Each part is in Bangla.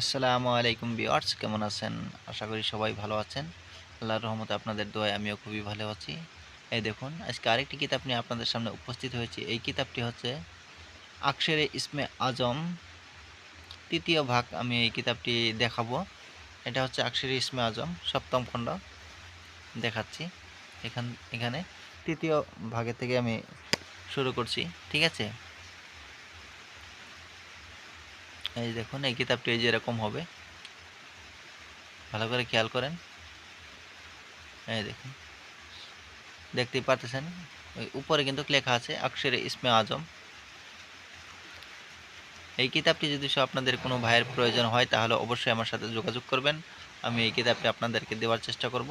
আসসালামু আলাইকুম বিওয়ার্স কেমন আছেন? আশা করি সবাই ভালো আছেন। আল্লাহর রহমতে আপনাদের দোয়ায় আমিও খুবই ভালো আছি। এই দেখুন, আজকে আরেকটি কিতাব নিয়ে আপনাদের সামনে উপস্থিত হয়েছি। এই কিতাবটি হচ্ছে আকশেরে ইসমে আজম, তৃতীয় ভাগ আমি এই কিতাবটি দেখাবো। এটা হচ্ছে আকশেরে ইসমে আজম, সপ্তম খণ্ড। দেখাচ্ছি। এখান, এখানে তৃতীয় ভাগের থেকে আমি শুরু করছি। ঠিক আছে? এই দেখুন, এই কিতাবটি এই যে এরকম হবে। ভালো করে খেয়াল করেন। এই দেখুন, দেখতেই পারতেছেন ওই উপরে কিন্তু লেখা আছে অক্ষরে ইসমে আজম। এই কিতাবটি যদি আপনাদের কোনো ভাইয়ের প্রয়োজন হয়, তাহলে অবশ্যই আমার সাথে যোগাযোগ করবেন। আমি এই কিতাবটি আপনাদেরকে দেওয়ার চেষ্টা করব।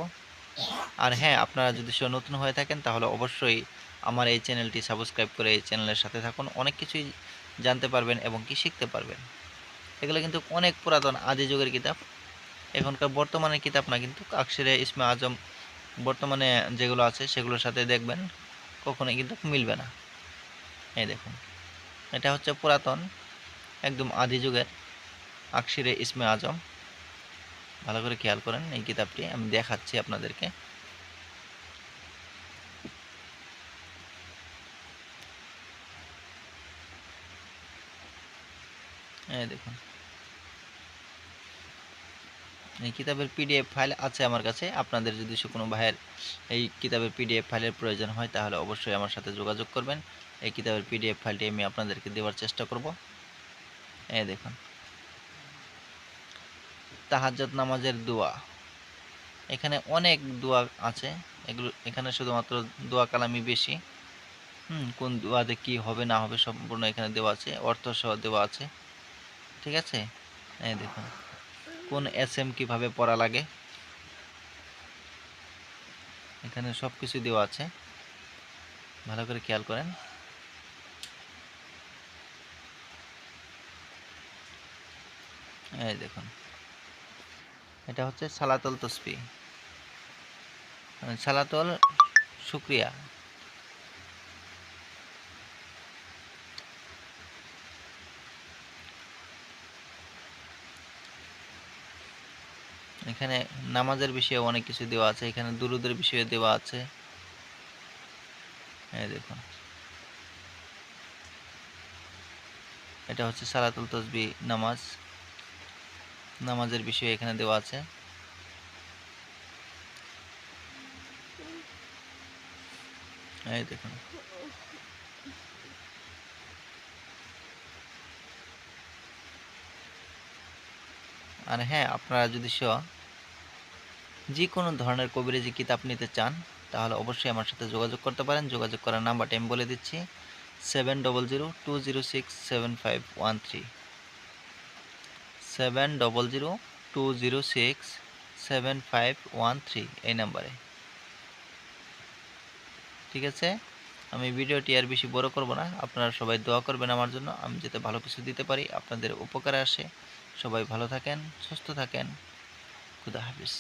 আর হ্যাঁ আপনারা যদি সে নতুন হয়ে থাকেন, তাহলে অবশ্যই আমার এই চ্যানেলটি সাবস্ক্রাইব করে এই চ্যানেলের সাথে থাকুন। অনেক কিছুই জানতে পারবেন এবং কি শিখতে পারবেন। এগুলো কিন্তু অনেক পুরাতন আদি যুগের কিতাব। এখনকার বর্তমানের কিতাব না, কিন্তু আকসিরে ইসমে আজম বর্তমানে যেগুলো আছে, সেগুলোর সাথে দেখবেন কখনোই কিন্তু মিলবে না। এই দেখুন, এটা হচ্ছে পুরাতন, একদম আদি যুগের আকসিরে ইসমে আজম। ভালো করে খেয়াল করেন এই কিতাবটি, আমি দেখাচ্ছি আপনাদেরকে। দেখুন। এই কিতাবের পিডিএফ ফাইল আছে আমার কাছে। আপনাদের যদি কোনো ভাইয়ের এই কিতাবের পিডিএফ ফাইলের প্রয়োজন হয়, তাহলে অবশ্যই আমার সাথে যোগাযোগ করবেন। এই কিতাবের পিডিএফ ফাইলটি আমি আপনাদেরকে দেওয়ার চেষ্টা করব। এই দেখুন। তাহাজ্জত নামাজের দোয়া। এখানে অনেক দোয়া আছে। এগুলো, এখানে শুধুমাত্র দোয়া কালামি বেশি। হুম, কোন দোয়াতে কি হবে, না হবে সম্পূর্ণ এখানে দেওয়া আছে। অর্থ সহ দেওয়া আছে। ঠিক আছে? এই দেখুন, কোন এস এম কীভাবে পড়া লাগে? এখানে সব কিছু দেওয়া আছে। ভালো করে খেয়াল করেন। এই দেখুন, এটা হচ্ছে সালাতল তসবি। সালাতল শুক্রিয়া। এখানে নামাজের বিষয়ে অনেক কিছু দেওয়া আছে, এখানে দুরুদের বিষয়ে দেওয়া আছে। দেখুন। এটা হচ্ছে সালাতুল তসবি নামাজ। নামাজের বিষয়ে এখানে দেওয়া আছে। দেখুন। আর হ্যাঁ আপনারা যদি যে কোনো ধরনের কবিরাজি কিতাব নিতে চান, তাহলে অবশ্যই আমার সাথে যোগাযোগ করতে পারেন। যোগাযোগ করার নাম্বারটা আমি বলে দিচ্ছি seven double zero two zero six seven five one three seven double zero two zero six seven five one three এই নাম্বারে। ঠিক আছে? আমি ভিডিওটি আর বেশি বড় করব না। আপনারা সবাই দোয়া করবেন আমার জন্য। আমি যাতে ভালো কিছু দিতে পারি, আপনাদের উপকারে আসে। সবাই ভালো থাকেন, সুস্থ থাকেন। খুদা হাফিজ।